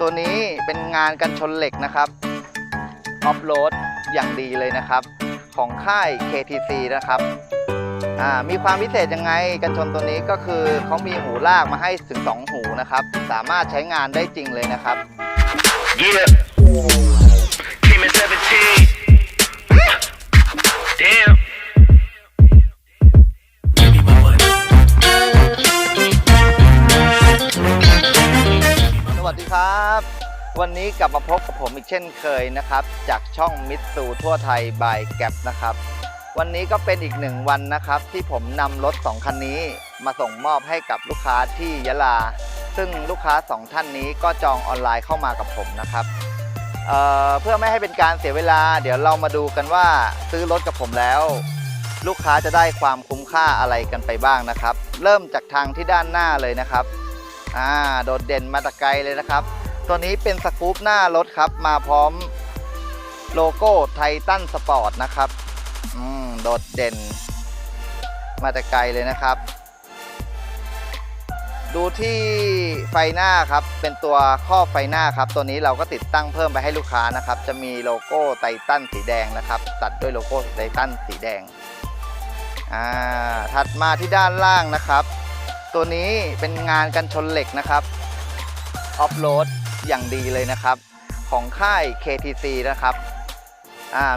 ตัวนี้เป็นงานกันชนเหล็กนะครับออฟโรดอย่างดีเลยนะครับ ของค่าย KTC นะครับมีความพิเศษยังไงกันชนตัวนี้ก็คือเขามีหูลากมาให้ถึง 2 หูนะครับ สามารถใช้งานได้จริงเลยนะครับ Yeah. ครับ วันนี้กลับมาพบกับผมอีกเช่นเคยนะครับ จากช่องมิตซูทั่วไทยบายแก p นะครับ วันนี้ก็เป็นอีกหนึ่งวันนะครับ ที่ผมนำรถ 2 คันนี้ มาส่งมอบให้กับลูกค้าที่ยะลา ซึ่งลูกค้า 2 ท่านนี้ก็จองออนไลน์เข้ามากับผมนะครับเเพื่อไม่ให้เป็นการเสียเวลา เดี๋ยวเรามาดูกันว่าซื้อรถกับผมแล้ว ลูกค้าจะได้ความคุ้มค่าอะไรกันไปบ้างนะครับ เริ่มจากทางที่ด้านหน้าเลยนะครับ อ่าโดดเด่นมาแตะไกลเลยนะครับ ตัวนี้เป็นสกู๊ปหน้ารถครับ มาพร้อมโลโก้ไททันสปอร์ตนะครับอืมโดดเด่น มาแต่ไกลเลยนะครับ ดูที่ไฟหน้าครับ เป็นตัวครอบไฟหน้าครับ ตัวนี้เราก็ติดตั้งเพิ่มไปให้ลูกค้านะครับ จะมีโลโก้ไททันสีแดงนะครับ ตัดด้วยโลโก้ไททันสีแดงอ่าถัดมาที่ด้านล่างนะครับ ตัวนี้เป็นงานกันชนเหล็กนะครับออฟโรดอย่างดีเลยนะครับ ของค่าย KTC นะครับ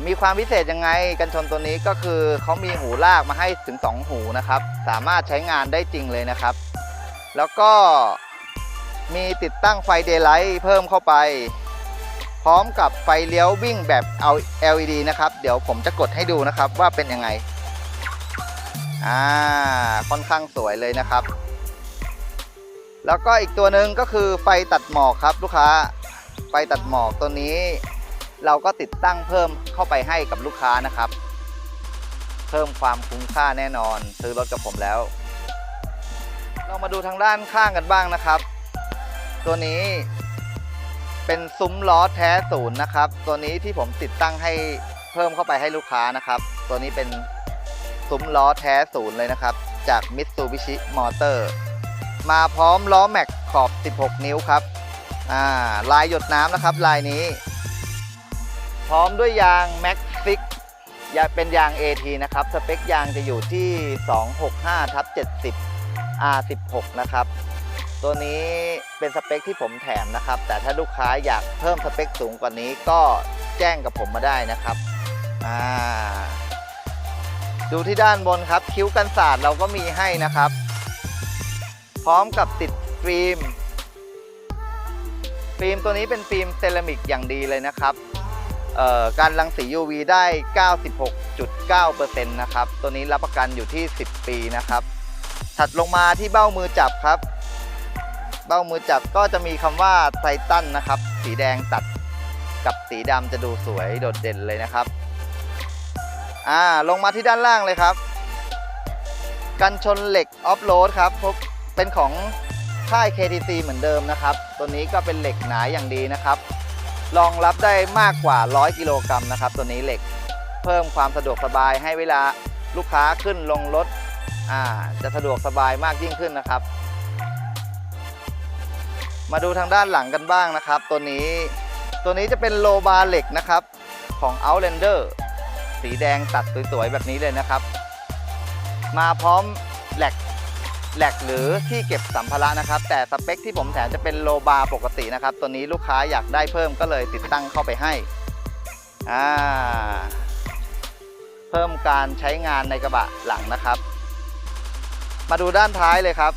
มีความพิเศษยังไงกันชนตัวนี้ก็คือเขามีหูลากมาให้ถึง 2 หูนะครับ สามารถใช้งานได้จริงเลยนะครับ แล้วก็มีติดตั้งไฟเดย์ไลท์เพิ่มเข้าไป พร้อมกับไฟเลี้ยววิ่งแบบ LED นะครับ เดี๋ยวผมจะกดให้ดูนะครับว่าเป็นยังไงอ่าค่อนข้างสวยเลยนะครับ แล้วก็อีกตัวหนึ่งก็คือไฟตัดหมอกครับลูกค้า ไฟตัดหมอกตัวนี้ เราก็ติดตั้งเพิ่มเข้าไปให้กับลูกค้านะครับ เพิ่มความคุ้มค่าแน่นอน ซื้อรถกับผมแล้ว เรามาดูทางด้านข้างกันบ้างนะครับ ตัวนี้เป็นซุ้มล้อแท้ศูนย์นะครับ ตัวนี้ที่ผมติดตั้งให้เพิ่มเข้าไปให้ลูกค้านะครับ ตัวนี้เป็นซุ้มล้อแท้ศูนย์เลยนะครับ จาก Mitsubishi Motor ม มาพร้อมล้อแม็กขอบ 16 นิ้วครับอ่าลายหยดน้ำนะครับลายนี้ พร้อมด้วยยาง Max 6ยางเป็นยาง AT นะครับ สเปคยางจะอยู่ที่ 265ทับ70 R16 นะครับ ตัวนี้เป็นสเปคที่ผมแถมนะครับ แต่ถ้าลูกค้าอยากเพิ่มสเปคสูงกว่านี้ก็แจ้งกับผมมาได้นะครับอ่าดูที่ด้านบนครับ คิ้วกันศาสตร์เราก็มีให้นะครับ พร้อมกับติดฟิล์ม ฟิล์มตัวนี้เป็นฟิล์มเซรามิกอย่างดีเลยนะครับการรังสี UV ได้ 96.9%นะครับ ตัวนี้รับประกันอยู่ที่ 10 ปีนะครับ ถัดลงมาที่เบ้ามือจับครับ เบ้ามือจับก็จะมีคำว่าไททันนะครับ สีแดงตัดกับสีดำจะดูสวยโดดเด่นเลยนะครับ อ่า ลงมาที่ด้านล่างเลยครับ กันชนเหล็กออฟโรดครับพบ เป็นของค่าย KTC เหมือนเดิมนะครับ ตัวนี้ก็เป็นเหล็กหนาอย่างดีนะครับรองรับได้มากกว่า 100 กิโลกรัมนะครับ ตัวนี้เหล็กเพิ่มความสะดวกสบายให้เวลาลูกค้าขึ้นลงรถจะสะดวกสบายมากยิ่งขึ้นนะครับ มาดูทางด้านหลังกันบ้างนะครับ ตัวนี้ตัวนี้จะเป็นโลบาร์เหล็กนะครับของ Outlander สีแดงตัดสวยๆแบบนี้เลยนะครับ มาพร้อมแหลก แหลกหรือที่เก็บสัมภาระนะครับ แต่สเปคที่ผมแถมจะเป็นโลบาร์ปกตินะครับ ตัวนี้ลูกค้าอยากได้เพิ่มก็เลยติดตั้งเข้าไปให้อ่าเพิ่มการใช้งานในกระบะหลังนะครับ มาดูด้านท้ายเลยครับ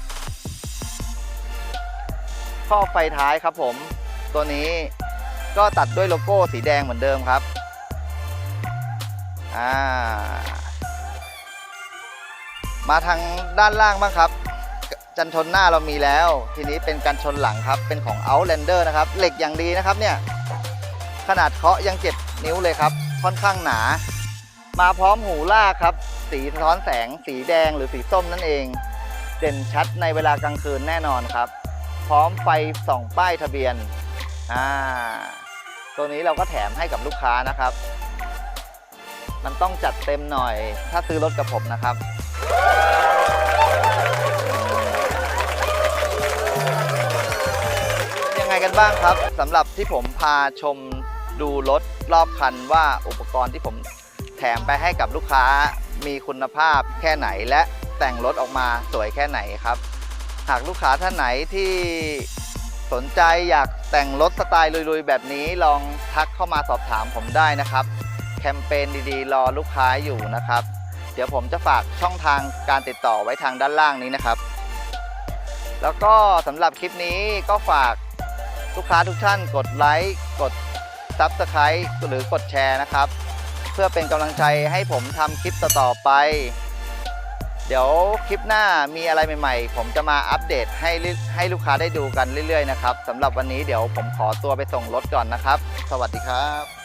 ข้อบไฟท้ายครับผม ตัวนี้ก็ตัดด้วยโลโก้สีแดงเหมือนเดิมครับอ่ามาทางด้านล่างบ้างครับ กันชนหน้าเรามีแล้ว ทีนี้เป็นกันชนหลังครับ เป็นของ Outlander นะครับ เหล็กอย่างดีนะครับเนี่ย ขนาดเคาะยังเจ็บนิ้วเลยครับ ค่อนข้างหนา มาพร้อมหูลากครับ สีสะท้อนแสง สีแดงหรือสีส้มนั่นเอง เด่นชัดในเวลากลางคืนแน่นอนครับ พร้อมไฟส่องป้ายทะเบียน อ่า ตัวนี้เราก็แถมให้กับลูกค้านะครับ มันต้องจัดเต็มหน่อย ถ้าซื้อรถกับผมนะครับ บ้างบ้างครับสำหรับที่ผมพาชมดูรถรอบคันว่าอุปกรณ์ที่ผมแถมไปให้กับลูกค้ามีคุณภาพแค่ไหนและแต่งรถออกมาสวยแค่ไหนครับ หากลูกค้าท่านไหนที่สนใจอยากแต่งรถสไตล์ลุยๆ แบบนี้ลองทักเข้ามาสอบถามผมได้นะครับ แคมเปญดีๆ รอลูกค้าอยู่นะครับ เดี๋ยวผมจะฝากช่องทางการติดต่อไว้ทางด้านล่างนี้นะครับ แล้วก็สำหรับคลิปนี้ก็ฝาก ลูกค้าทุกท่านกดไลค์กด Subscribe หรือกดแชร์นะครับ เพื่อเป็นกำลังใจให้ผมทำคลิปต่อๆไป เดี๋ยวคลิปหน้ามีอะไรใหม่ๆ ผมจะมาอัปเดตให้ให้ลูกค้าได้ดูกันเรื่อยๆนะครับสำหรับวันนี้เดี๋ยวผมขอตัวไปส่งรถก่อนนะครับ สวัสดีครับ